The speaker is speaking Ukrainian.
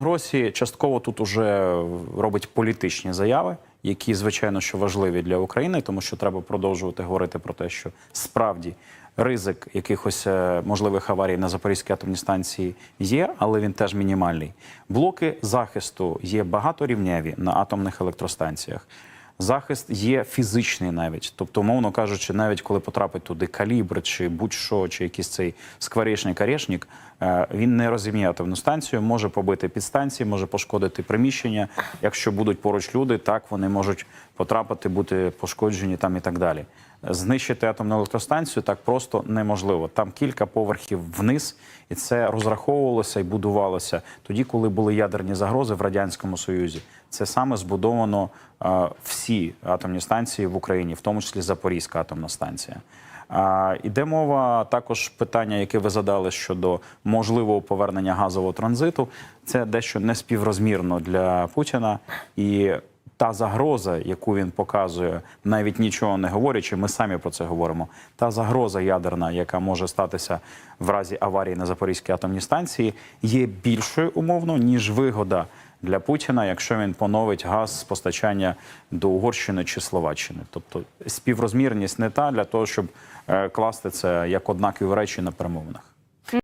Гросі частково тут уже робить політичні заяви, які звичайно що важливі для України, тому що треба продовжувати говорити про те, що справді ризик якихось е, можливих аварій на Запорізькій атомній станції є, але він теж мінімальний. Блоки захисту є багаторівневі на атомних електростанціях. Захист є фізичний навіть, тобто, умовно кажучи, навіть коли потрапить туди калібр чи будь-що, чи якийсь цей скворечний карешник, е, він не розім'є атомну станцію, може побити підстанції, може пошкодити приміщення. Якщо будуть поруч люди, так вони можуть потрапити, бути пошкоджені там і так далі. Знищити атомну електростанцію так просто неможливо. Там кілька поверхів вниз, і це розраховувалося і будувалося тоді, коли були ядерні загрози в радянському союзі. Це саме збудовано е, всі атомні станції в Україні, в тому числі Запорізька атомна станція. Іде мова також питання, яке ви задали щодо можливого повернення газового транзиту. Це дещо неспіврозмірно для Путіна і. Та загроза, яку він показує, навіть нічого не говорячи, ми самі про це говоримо. Та загроза ядерна, яка може статися в разі аварії на Запорізькій атомній станції, є більшою умовно ніж вигода для Путіна, якщо він поновить газ з постачання до Угорщини чи Словаччини. Тобто співрозмірність не та для того, щоб е, класти це як однакові речі на перемовинах.